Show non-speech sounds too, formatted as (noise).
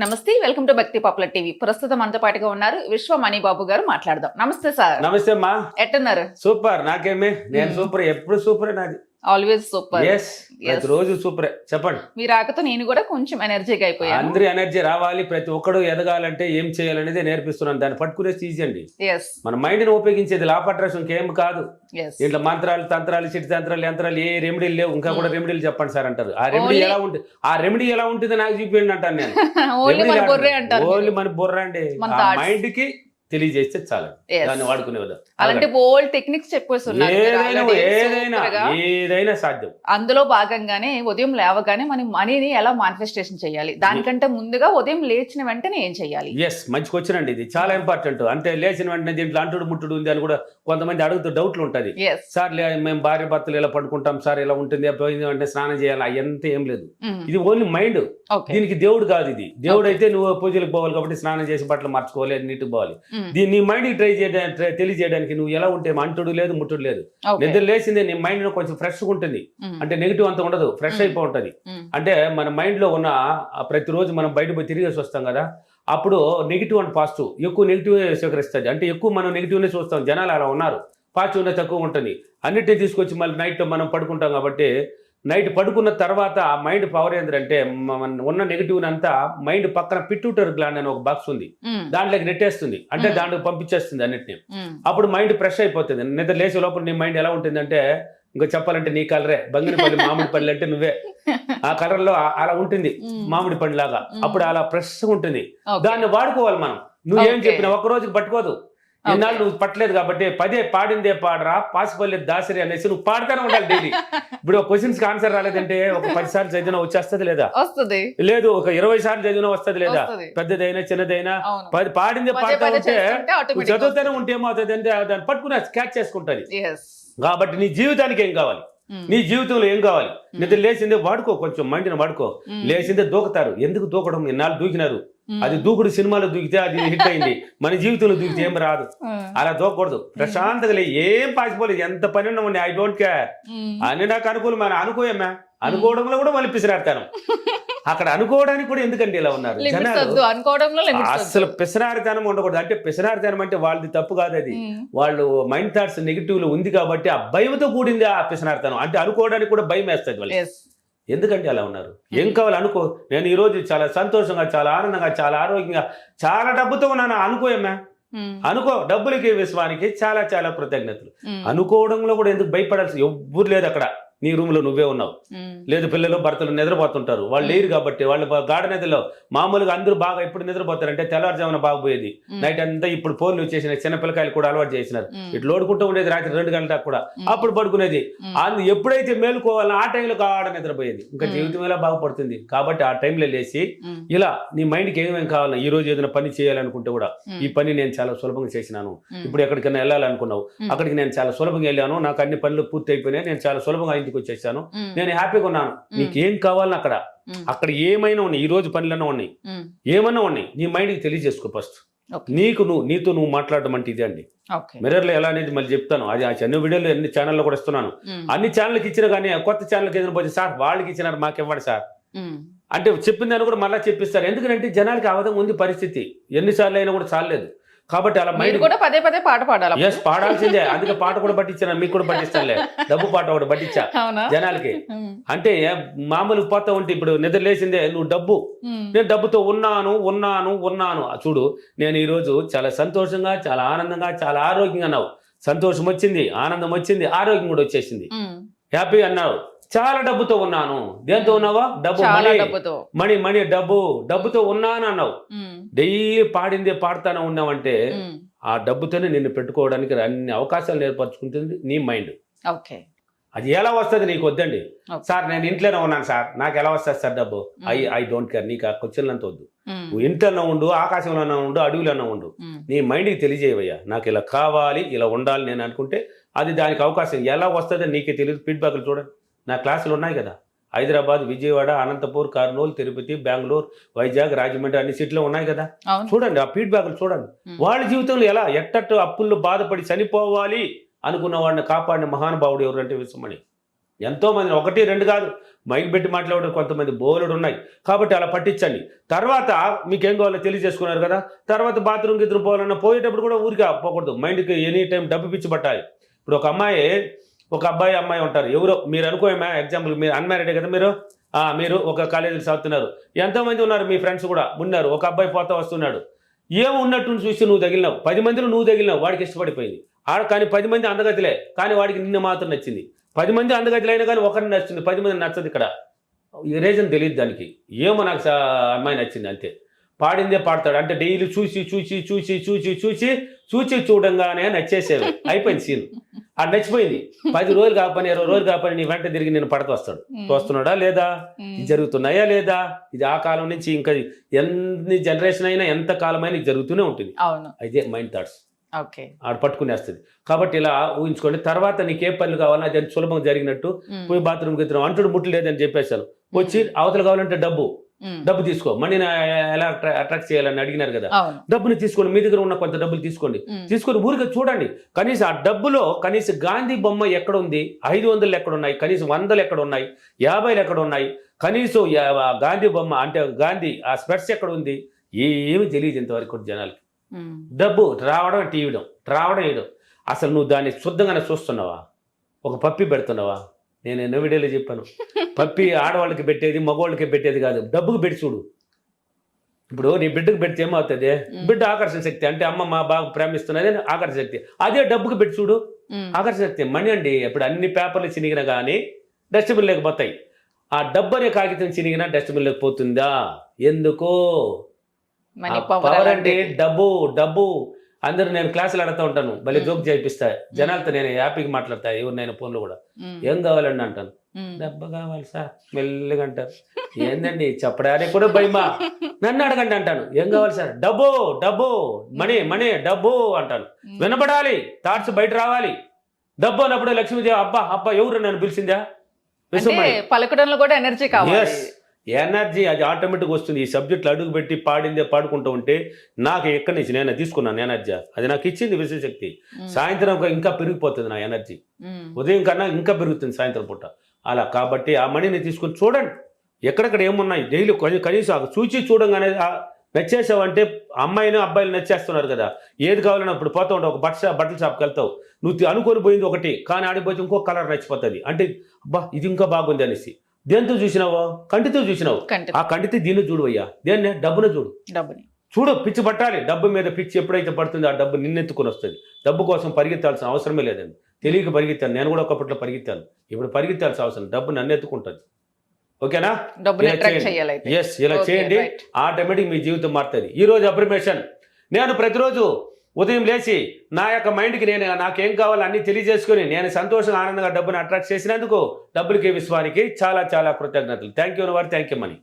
నమస్తే welcome to Bhakti popular TV. ప్రస్తుతం మనతో పాటుగా ఉన్నారు విశ్వ మణిబాబు గారు మాట్లాడదాం. నమస్తే సార్. నమస్తే అమ్మా. ఎట్టున్నారు? సూపర్. నాకేమే? నేను. సూపర్. ఎప్పుడు సూపర్ నాది ఆల్వేస్ సూపర్ ఎస్ రోజు సూపరే చెప్పండి. మీ రాకతో నేను కూడా కొంచెం ఎనర్జీగా అయిపోయాను. అందరి ఎనర్జీ రావాలి ప్రతి ఒక్కడు ఎదగాలంటే ఏం చేయాలనేది నేర్పిస్తున్నాను. దాన్ని అండి. ఎస్ మన మైండ్ని ఉపయోగించేది లా పట్రేషన్ ఇంకేం కాదు. దీంట్లో మంత్రాలు తంత్రాలు చిట్టి తంత్రాలు యంత్రాలు ఏ రెమెడీలు లేవు. ఇంకా కూడా రెమెడీలు చెప్పండి సార్ అంటారు. ఆ రెమెడీ ఎలా ఉంటుంది ఆ రెమెడీ ఎలా ఉంటుంది నాకు చూపించండి అంటాను నేను. (laughs) ఓన్లీ మన బొర్రే అండి. మైండ్కి తెలియజేస్తే చాలు. దాన్ని వాడుకునే అలాంటి బోల్డ్ టెక్నిక్స్ చెప్పేస్తున్నారు ఏదైనా సాధ్యం. అందులో భాగంగానే ఉదయం లేవగానే మనం మనీని ఎలా మానిఫెస్టేషన్ చేయాలి? దానికంటే ముందుగా ఉదయం లేచిన వెంటనే ఏం చేయాలి? ఎస్ మంచి క్వశ్చన్ అండి ఇది. చాలా ఇంపార్టెంట్ అంటే లేచిన వెంటనే దీంట్లో అంటుడు ముట్టుడు ఉంది అని కూడా కొంతమంది అడుగుతూ డౌట్లు ఉంటుంది. సార్ మేము భార్య భర్తలు ఇలా పడుకుంటాం సార్ ఇలా ఉంటుంది పోయింది అంటే స్నానం చేయాలి అయ్యంత ఏం లేదు. ఇది ఓన్లీ మైండ్ దీనికి దేవుడు కాదు ఇది. దేవుడు అయితే నువ్వు పూజలకు పోవాలి కాబట్టి స్నానం చేసి బట్టలు మార్చుకోవాలి నీట్గా పోవాలి. దీన్ని నీ మైండ్ ట్రై చేయడానికి తెలియజేయడానికి నువ్వు ఎలా ఉంటే అంటుడు లేదు ముట్టుడు లేదు. నిద్ర లేచిందే నీ మైండ్ కొంచెం ఫ్రెష్గా ఉంటుంది. అంటే నెగిటివ్ అంత ఉండదు ఫ్రెష్ Mm. అయిపో ఉంటుంది. అంటే మన మైండ్లో ఉన్న ఆ ప్రతిరోజు మనం బయట పోయి తిరిగేసి వస్తాం కదా అప్పుడు నెగిటివ్ అండ్ పాజిటివ్ ఎక్కువ నెగిటివ్ స్వీకరిస్తుంది. అంటే ఎక్కువ మనం నెగిటివ్నే చూస్తాం. జనాలు అలా ఉన్నారు. పాజిటివ్నే తక్కువ ఉంటుంది. అన్నిటిని తీసుకొచ్చి మళ్ళీ నైట్ మనం పడుకుంటాం కాబట్టి నైట్ పడుకున్న తర్వాత మైండ్ పవర్ ఏంటంటే ఉన్న నెగిటివ్ అంతా మైండ్ పక్కన పిట్యూటర్ గ్లాండ్ అని ఒక బాక్స్ ఉంది. దాంట్లోకి నెట్టేస్తుంది. అంటే. దాంట్లో పంపించేస్తుంది అన్నిటిని. అప్పుడు మైండ్ ఫ్రెష్ అయిపోతుంది. నిద్ర లేచే లోపల నీ మైండ్ ఎలా ఉంటుందంటే ఇంకా చెప్పాలంటే నీ కలరే. బంగినపల్లి (laughs) మామిడి పల్లి అంటే నువ్వే. ఆ కలర్లో అలా ఉంటుంది. మామిడి పండు లాగా. అప్పుడు అలా ఫ్రెష్ ఉంటుంది. దాన్ని వాడుకోవాలి మనం. నువ్వు. చెప్పినా ఒక్క రోజుకి పట్టుకోదు. ఎన్నాళ్ళు నువ్వు పట్టలేదు కాబట్టి పదే పాడిందే పాడరా పాసిపల్లి దాసరి అనేసి నువ్వు పాడుతూనే ఉండాలి డైలీ (laughs) ఇప్పుడు క్వశ్చన్స్కి ఆన్సర్ రాలేదంటే ఒక పది సార్లు చదివినా వచ్చేస్తుంది లేదా? వస్తుంది. లేదు ఒక ఇరవై సార్లు చదివినా వస్తుంది లేదా. పెద్దదైనా చిన్నదైనా పాడిందే పాడుతూ ఉంటే చదువుతూనే ఉంటే ఏమవుతుంది అంటే దాన్ని పట్టుకుని క్యాచ్ చేసుకుంటుంది. Yes. కాబట్టి నీ జీవితానికి ఏం కావాలి? Mm. నీ జీవితంలో ఏం కావాలి? నిద్ర లేచిందే వాడుకో కొంచెం మైండ్ని వాడుకో. Mm. లేచిందే దూకుతారు. ఎందుకు దూకడం? ఇన్నాళ్ళు దూకినారు. అది దూకుడు సినిమాలో దూకితే అది హిట్ అయింది. మన జీవితంలో దూకితే ఏం రాదు. అలా దూకకూడదు. ప్రశాంతంగా ఏం పాసిపోలేదు ఎంత పని ఉన్నా ఉండి ఐ డోంట్ కేర్. అని నాకు అనుకూలమైన అనుకోయమ్మా. అనుకోవడంలో కూడా మళ్ళీ పిసిరాడతాను. (laughs) అక్కడ అనుకోవడానికి కూడా ఎందుకండి ఇలా ఉన్నారు? జనాలు అసలు పిసినారితనం ఉండకూడదు. అంటే పిసినారితనం అంటే వాళ్ళది తప్పు కాదు అది. వాళ్ళు మైండ్ థాట్స్ నెగిటివ్లో ఉంది కాబట్టి ఆ భయంతో కూడింది ఆ పిసినారితనం అంటే అనుకోవడానికి కూడా భయం వేస్తుంది వాళ్ళు ఎందుకంటే అలా ఉన్నారు? ఏం కావాలి అనుకో. నేను ఈ రోజు చాలా సంతోషంగా చాలా ఆనందంగా చాలా ఆరోగ్యంగా చాలా డబ్బుతో ఉన్నాను. అనుకోయమ్మా అనుకో. డబ్బులకి విశ్వానికి చాలా చాలా కృతజ్ఞతలు. అనుకోవడంలో కూడా ఎందుకు భయపడాల్సి? ఎవ్వరు లేదు అక్కడ. నీ రూమ్లో నువ్వే ఉన్నావు. లేదు పిల్లలు భర్తలు నిద్రపోతుంటారు. వాళ్ళు లేరు కాబట్టి వాళ్ళు గాఢ నిద్రలో మామూలుగా అందరూ బాగా ఎప్పుడు నిద్రపోతారంటే తెల్లవారుజామున బాగా పోయేది నైట్ అంతా ఇప్పుడు ఫోన్లు వచ్చేసిన చిన్న పిల్లకాయలు కూడా అలవాటు చేసినారు. ఇట్లా ఓడుకుంటూ ఉండేది రాత్రి రెండు గంటల దాకా కూడా. అప్పుడు పడుకునేది. అందు ఎప్పుడైతే మేలుకోవాలో ఆ టైంలో గాఢ నిద్రపోయేది. ఇంకా. జీవితం ఎలా బాగుపడుతుంది? కాబట్టి ఆ టైంలో లేచి ఇలా నీ మైండ్కి ఏమేమి కావాలన్నా ఈ రోజు ఏదైనా పని చేయాలనుకుంటే కూడా ఈ పని నేను చాలా సులభంగా చేసినాను. ఇప్పుడు ఎక్కడికైనా వెళ్ళాలనుకున్నావు. అక్కడికి నేను చాలా సులభంగా వెళ్ళాను. నాకు అన్ని పనులు పూర్తి అయిపోయినాయి నేను చాలా సులభంగా ఇంటికి వచ్చేసాను. నేను హ్యాపీగా ఉన్నాను. నీకు ఏం కావాలని అక్కడ. అక్కడ ఏమైనా ఉన్నాయి ఈ రోజు పనులన్నా ఉన్నాయి. ఏమన్నా ఉన్నాయి నీ మైండ్కి తెలియజేసుకో ఫస్ట్. నీకు నువ్వు నీతో నువ్వు మాట్లాడడం అంటే ఇదే అండి. మిర్రర్లో ఎలా అనేది మళ్ళీ చెప్తాను. అది ఆ చిన్న వీడియోలో అన్ని ఛానల్లో కూడా ఇస్తున్నాను. అన్ని ఛానల్కి ఇచ్చినా కానీ కొత్త ఛానల్కి ఏదైనా పోతే సార్ వాళ్ళకి ఇచ్చినారు మాకు ఇవ్వండి సార్ అంటే చెప్పిన దాన్ని కూడా మళ్ళీ చెప్పిస్తారు. ఎందుకంటే జనాలకి అవధం ఉంది పరిస్థితి. ఎన్నిసార్లు అయినా కూడా చాలేదు కాబట్టి అలా మైండ్ కూడా పదే పదే పాట పాడాలి ఎస్ పాడాల్సిందే. అందుకే పాట కూడా పట్టించాను మీకు కూడా పట్టిస్తానులే డబ్బు పాట ఒకటి పట్టించా జనాలకి. అంటే మామూలు పోతా ఉంటే ఇప్పుడు నిద్ర లేచిందే నువ్వు డబ్బు. నేను డబ్బుతో ఉన్నాను ఉన్నాను ఉన్నాను. చూడు నేను ఈరోజు చాలా సంతోషంగా చాలా ఆనందంగా చాలా ఆరోగ్యంగా అన్నావు. సంతోషం వచ్చింది ఆనందం వచ్చింది ఆరోగ్యం కూడా వచ్చేసింది. హ్యాపీ అన్నావు. చాలా డబ్బుతో ఉన్నాను. దేంతో ఉన్నావా? డబ్బు మనీ. మణి మణి డబ్బు. డబ్బుతో ఉన్నాను అన్నావు. డైలీ పాడిందే పాడుతానే ఉన్నావంటే ఆ డబ్బుతోనే నిన్ను పెట్టుకోవడానికి అన్ని అవకాశాలు ఏర్పరచుకుంటుంది నీ మైండ్. ఓకే. అది ఎలా వస్తుంది నీకు వద్దండి. సార్ నేను ఇంట్లోనే ఉన్నాను సార్. నాకు ఎలా వస్తుంది సార్ డబ్బు? I I don't care. నీకు ఆ క్వశ్చన్లంత వద్దు. ఉమ్, నువ్వు ఇంట్లోనే ఉండు ఆకాశంలోనే ఉండు అడవిలోనే ఉండు. నీ మైండ్కి తెలియజేయవయ్యా. నాకు ఇలా కావాలి ఇలా ఉండాలి నేను అనుకుంటే అది దానికి అవకాశం. ఎలా వస్తుందో నీకే తెలియదు ఫీడ్బ్యాక్లు చూడండి. నా క్లాసులు ఉన్నాయి కదా. హైదరాబాద్ విజయవాడ అనంతపూర్ కర్నూలు తిరుపతి బెంగళూరు వైజాగ్ రాజమండ్రి అన్ని సిటీలో ఉన్నాయి కదా. చూడండి ఆ ఫీడ్బ్యాక్లు చూడండి. వాళ్ళ జీవితంలో ఎలా ఎట్టట్టు అప్పుల్లో బాధపడి చనిపోవాలి అనుకున్న వాడిని కాపాడిన మహానుభావుడు ఎవరంటే విశ్వమణి. ఎంతో మంది ఒకటి రెండు కాదు. మైక్ పెట్టి మాట్లాడే కొంతమంది బోలుడు ఉన్నాయి. కాబట్టి అలా పట్టించండి. తర్వాత మీకేం కావాలో తెలియజేసుకున్నారు కదా. తర్వాత బాత్రూమ్ గిత్రూమ్ పోవాలన్నా పోయేటప్పుడు కూడా ఊరికే పోకూడదు. మైండ్కి ఎనీ టైం డబ్బు పిచ్చి పట్టాలి. ఇప్పుడు ఒక అమ్మాయి ఒక అబ్బాయి అమ్మాయి ఉంటారు. ఎవరో మీరు అనుకోమా ఎగ్జాంపుల్ మీరు అన్మ్యారీడే కదా మీరు? మీరు ఒక కాలేజీలో చదువుతున్నారు. ఎంతోమంది ఉన్నారు మీ ఫ్రెండ్స్ కూడా. ఉన్నారు. ఒక అబ్బాయి పోతా వస్తున్నాడు. ఏం ఉన్నట్టు చూసి నువ్వు తగిలినావు? పది మందిలో నువ్వు తగిలినావు. వాడికి ఇష్టపడిపోయింది. ఆడ కానీ పది మంది అందగతిలే కానీ వాడికి నిన్న మాత్రం నచ్చింది. పది మంది అందగతిలో అయినా కానీ ఒకరిని నచ్చింది. పది మంది నచ్చదు ఇక్కడ. ఈ రీజన్ తెలియదు దానికి. ఏమో నాకు అమ్మాయి నచ్చింది అంతే. పాడిందే పాడతాడు. అంటే డైలీ చూసి చూసి చూసి చూసి చూసి చూసి చూడంగానే నచ్చేసేవి అయిపోయింది సీన్ అది నచ్చిపోయింది. పది రోజులు కాపని ఇరవై రోజులు కాపని నీ వెంట తిరిగి నేను పడత వస్తాడు వస్తున్నాడా లేదా. ఇది జరుగుతున్నాయా లేదా? ఇది ఆ కాలం నుంచి ఇంకా ఎన్ని జనరేషన్ అయినా ఎంత కాలమైనా జరుగుతూనే ఉంటుంది. అయితే మైండ్ థాట్స్ ఓకే. ఆడ పట్టుకునేస్తుంది. కాబట్టి ఇలా ఊహించుకోండి. తర్వాత నీకు ఏ పనులు కావాలో అది సులభంగా జరిగినట్టు. పోయి బాత్రూమ్ గిత్రం అంటుడు ముట్లు లేదని చెప్పేశాను. వచ్చి అవతల కావాలంటే డబ్బు. డబ్బు తీసుకో. మనీని ఎలా అట్రాక్ట్ చేయాలని అడిగినారు కదా. డబ్బుని తీసుకోండి మీ దగ్గర ఉన్న కొంత డబ్బులు తీసుకోండి. తీసుకొని ఊరికే చూడండి. కనీసం ఆ డబ్బులో కనీసం గాంధీ బొమ్మ ఎక్కడ ఉంది? ఐదు వందలు ఎక్కడ ఉన్నాయి? కనీసం వందలు ఎక్కడ ఉన్నాయి? యాభైలు ఎక్కడ ఉన్నాయి? కనీసం గాంధీ బొమ్మ అంటే గాంధీ ఆ స్పెట్స్ ఎక్కడ ఉంది? ఏమి తెలియదు ఇంతవరకు జనాలకి. డబ్బు రావడం టీవడం రావడం వేయడం అసలు నువ్వు దాన్ని శుద్ధంగానే చూస్తున్నావా? ఒక పప్పి పెడుతున్నావా? నేను ఎన్నో వీడియోలో చెప్పాను. పప్పి ఆడవాళ్ళకి పెట్టేది మగవాళ్ళకి పెట్టేది కాదు. డబ్బుకు పెట్టి చూడు. ఇప్పుడు నీ బిడ్డకు పెడితే ఏమవుతుంది. బిడ్డ ఆకర్షణ శక్తి. అంటే అమ్మ మా బాగా ప్రేమిస్తున్నది ఆకర్షణ శక్తి. అదే డబ్బుకు పెట్టి చూడు. ఆకర్షణ శక్తి. మణి అండి ఇప్పుడు అన్ని పేపర్లు చినిగిన కానీ డస్ట్బిన్ లేకపోతాయి ఆ డబ్బు అనే కాగితం చినిగినా డస్ట్బిన్ లేకపోతుందా ఎందుకో? మనీ పవర్ అంటే. డబ్బు డబ్బు. అందరూ నేను క్లాసులు ఆడుతూ ఉంటాను. భలే. జోక్ చేయిస్తా జనాలతో నేను హ్యాపీగా మాట్లాడతా. ఎవరు నేను ఫోన్లో కూడా. ఏం కావాలండి అంటాను. డబ్బు కావాలి సార్. మెల్లగా అంటారు. ఏందండి? చెప్పడానికి కూడా భయమా? (laughs) నన్ను అడగండి అంటాను. ఏం కావాలి సార్? డబ్బు డబ్బు మనీ మనీ డబ్బు అంటాను. వినపడాలి. థాట్స్ బయట రావాలి. డబ్బు అన్నప్పుడు లక్ష్మీదేవి అబ్బా అబ్బా ఎవరు నన్ను పిలిచిందా? పలకడంలో కూడా ఎనర్జీ కావాలి. ఎనర్జీ అది ఆటోమేటిక్ వస్తుంది. ఈ సబ్జెక్టులు అడుగు పెట్టి పాడిందే పాడుకుంటూ ఉంటే నాకు ఎక్కడి నుంచి నేను తీసుకున్నాను ఎనర్జీ. అది నాకు ఇచ్చింది విశ్వశక్తి ఉమ్. సాయంత్రం ఇంకా పెరిగిపోతుంది నా ఎనర్జీ. ఉదయం కన్నా ఇంకా పెరుగుతుంది సాయంత్రం పూట. అలా కాబట్టి ఆ మనీని తీసుకొని చూడండి. ఎక్కడెక్కడ ఏమున్నాయి? డైలీ కనీసం చూచి చూడంగానే నచ్చేసావంటే అమ్మాయిని అబ్బాయిలు నచ్చేస్తున్నారు కదా. ఏది కావాలన్నా ఇప్పుడు పోతా ఉంటావు ఒక బట్ట షాప్ బట్టల షాప్కి వెళ్తావు. నువ్వు అనుకొని పోయింది ఒకటి కానీ ఆడిపోతే ఇంకో కలర్ నచ్చిపోతుంది. అంటే అబ్బా ఇది ఇంకా బాగుంది అనేసి. దేంతో చూసినావో? కంటితో చూసినావు. ఆ కంటితో దీన్ని చూడవయ్యా దేన్నే? డబ్బును చూడు. డబ్బుని. చూడు పిచ్చి పట్టాలి. డబ్బు మీద పిచ్చి ఎప్పుడైతే పడుతుందో ఆ డబ్బు నిన్నెత్తుకొని వస్తుంది. డబ్బు కోసం పరిగెత్తాల్సిన అవసరమే లేదండి. తెలియక పరిగెత్తాను. నేను కూడా ఒకప్పట్లో పరిగెత్తాను. ఇప్పుడు పరిగెత్తాల్సిన అవసరం. డబ్బు నన్ను ఎత్తుకుంటుంది. ఓకేనా? ఎస్ ఇలా చేయండి. ఆటోమేటిక్ మీ జీవితం మారుతుంది. ఈ రోజు అప్రిమేషన్. నేను ప్రతిరోజు ఉదయం లేచి నా యొక్క మైండ్కి నేను నాకేం కావాలో అన్ని తెలియజేసుకుని నేను సంతోషంగా ఆనందంగా డబ్బును అట్రాక్ట్ చేసినందుకు డబ్బులకి విశ్వానికి చాలా చాలా కృతజ్ఞతలు. థ్యాంక్ యూ వారు. Thank you Mani.